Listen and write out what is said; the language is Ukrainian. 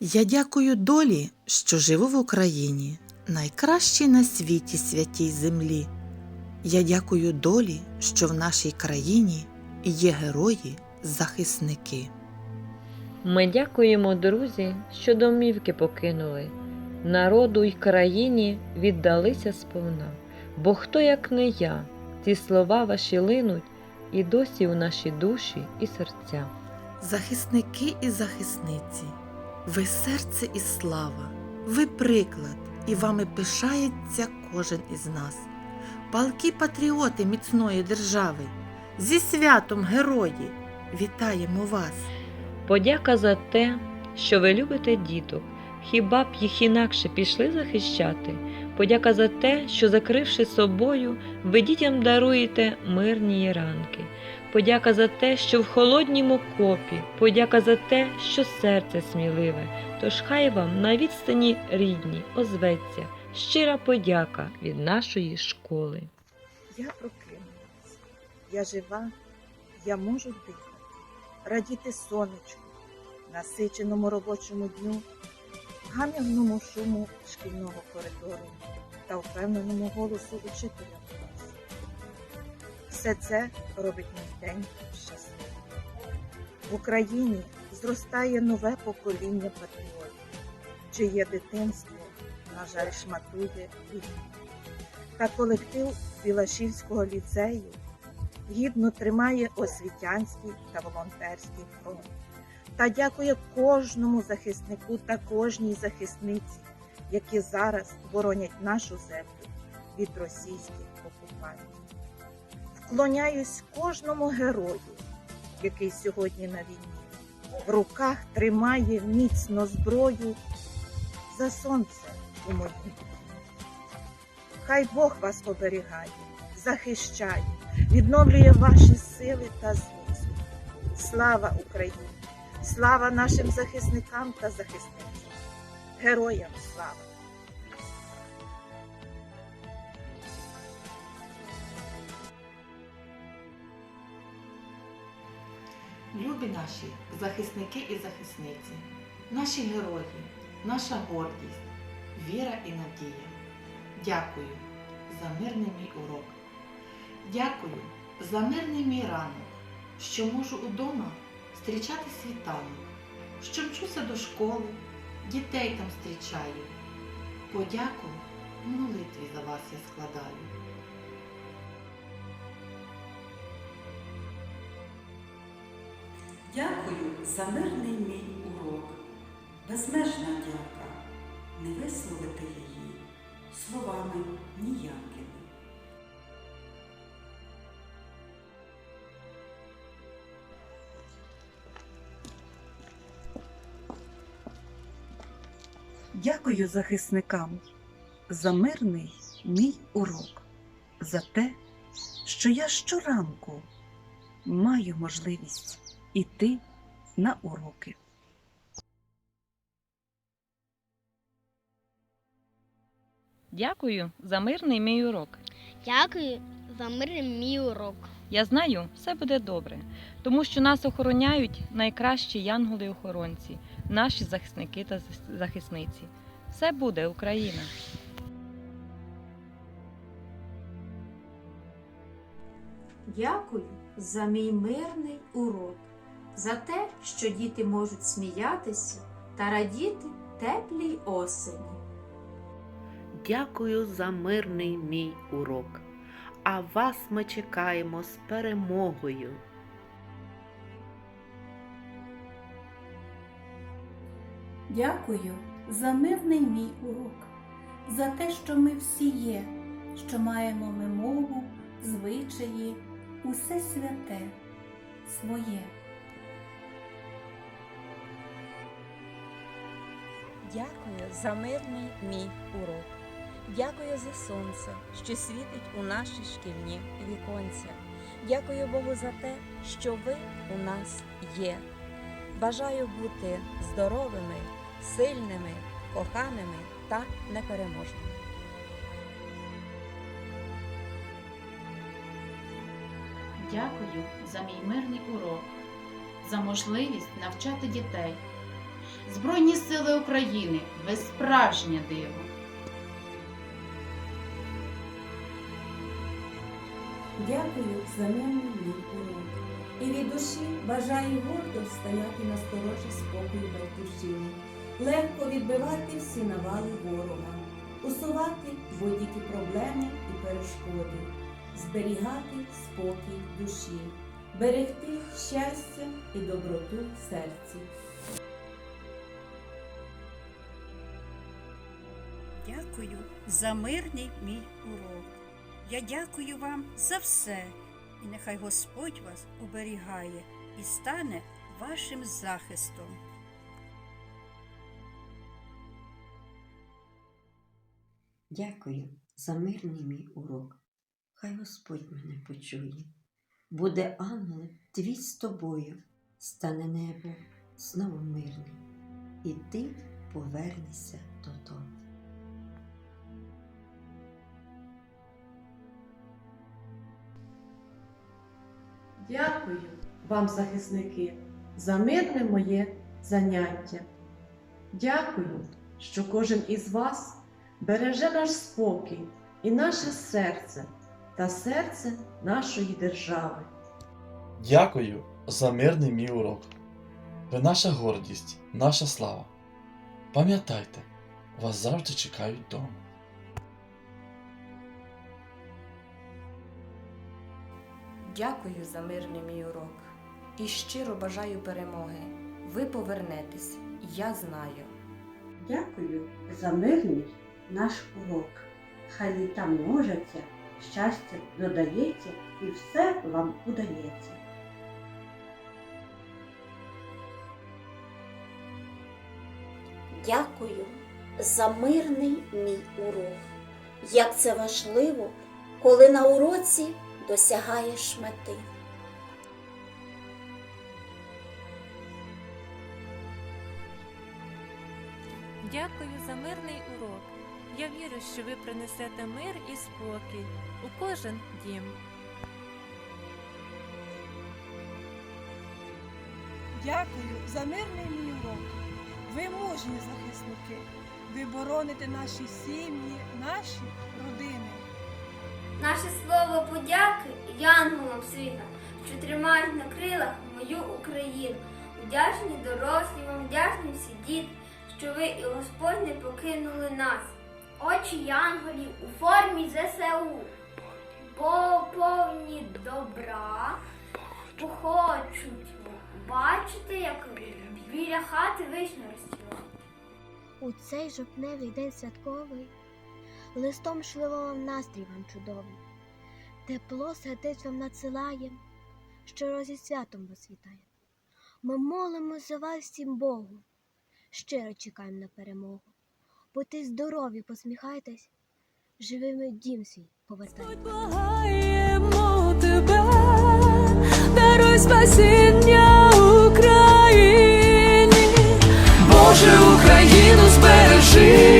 Я дякую долі, що живу в Україні, найкращій на світі святій землі. Я дякую долі, що в нашій країні є герої, захисники. Ми дякуємо, друзі, що домівки покинули, народу й країні віддалися сповна. Бо хто, як не я, ці слова ваші линуть і досі у наші душі і серця. Захисники і захисниці, ви серце і слава, ви приклад, і вами пишається кожен із нас. Палки патріоти міцної держави, зі святом герої, вітаємо вас! Подяка за те, що ви любите діток. Хіба б їх інакше пішли захищати? Подяка за те, що, закривши собою, ви дітям даруєте мирні ранки. Подяка за те, що в холоднім окопі, подяка за те, що серце сміливе. Тож хай вам на відстані рідні озветься щира подяка від нашої школи. Я прокинулась, я жива, я можу дихати, радіти сонечку, насиченому робочому дню, гамірному шуму шкільного коридору та впевненому голосу учителя. Все це робить мій день щасливим. В Україні зростає нове покоління патріотів, чиє дитинство, на жаль, шматує війна та колектив Білашівського ліцею гідно тримає освітянський та волонтерський фронт та дякує кожному захиснику та кожній захисниці, які зараз боронять нашу землю від російських окупантів. Вклоняюсь кожному герою, який сьогодні на війні, в руках тримає міцно зброю за сонце у моїй. Хай Бог вас оберігає, захищає, відновлює ваші сили та зміст. Слава Україні! Слава нашим захисникам та захисницям! Героям слава! Любі наші захисники і захисниці, наші герої, наша гордість, віра і надія. Дякую за мирний мій урок. Дякую за мирний мій ранок, що можу удома зустрічати світанок, що мчуся до школи, дітей там зустрічаю. Подяку молитві за вас я складаю. Дякую за мирний мій урок. Безмежна дяка. Не висловити її словами ніякими. Дякую захисникам за мирний мій урок, за те, що я щоранку маю можливість іти на уроки. Дякую за мирний мій урок. Дякую за мирний мій урок. Я знаю, все буде добре, тому що нас охороняють найкращі янголи-охоронці, наші захисники та захисниці. Все буде Україна. Дякую за мій мирний урок, за те, що діти можуть сміятися та радіти теплій осені. Дякую за мирний мій урок. А вас ми чекаємо з перемогою. Дякую за мирний мій урок, за те, що ми всі є, що маємо ми мову, звичаї, усе святе, своє. Дякую за мирний мій урок. Дякую за сонце, що світить у наші шкільні віконця. Дякую Богу за те, що ви у нас є. Бажаю бути здоровими, сильними, коханими та непереможними. Дякую за мій мирний урок, за можливість навчати дітей. Збройні сили України, ви справжнє диво. Дякую за мирний урок. І від душі бажаю гордо стояти на сторожі спокою батьківщини, легко відбивати всі навали ворога, усувати будь-які проблеми і перешкоди, зберігати спокій душі, берегти щастя і доброту в серці. Дякую за мирний мій урок. Я дякую вам за все, і нехай Господь вас оберігає і стане вашим захистом. Дякую за мирний мій урок. Хай Господь мене почує. Буде ангел твій з тобою, стане небо знову мирним, і ти повернешся додому. Дякую вам, захисники, за мирне моє заняття. Дякую, що кожен із вас береже наш спокій і наше серце та серце нашої держави. Дякую за мирний мій урок. Ви наша гордість, наша слава. Пам'ятайте, вас завжди чекають вдома. Дякую за мирний мій урок і щиро бажаю перемоги. Ви повернетесь, я знаю. Дякую за мирний наш урок. Хай літа множаться, щастя додається і все вам удається. Дякую за мирний мій урок. Як це важливо, коли на уроці досягаєш мети. Дякую за мирний урок. Я вірю, що ви принесете мир і спокій у кожен дім. Дякую за мирний мій урок. Ви мужні захисники. Ви бороните наші сім'ї, наші родини. Наше слово подяки янголам світа, що тримають на крилах мою Україну. Вдячні дорослі вам, вдячні всі діти, що ви і Господь не покинули нас. Очі янголів у формі ЗСУ, бо повні добра хочуть бачити, як біля хати вишня розцвіла. У цей жовтневий день святковий листом шле вам настрій вам чудовий, тепло сердець вам надсилає, що розі святом вас вітає. Ми молимо за вас всім Богу, щиро чекаємо на перемогу. Будьте здорові, посміхайтесь, живими дім свій повертайте. Благаємо тебе, даруй спасіння Україні, Боже Україну збережи.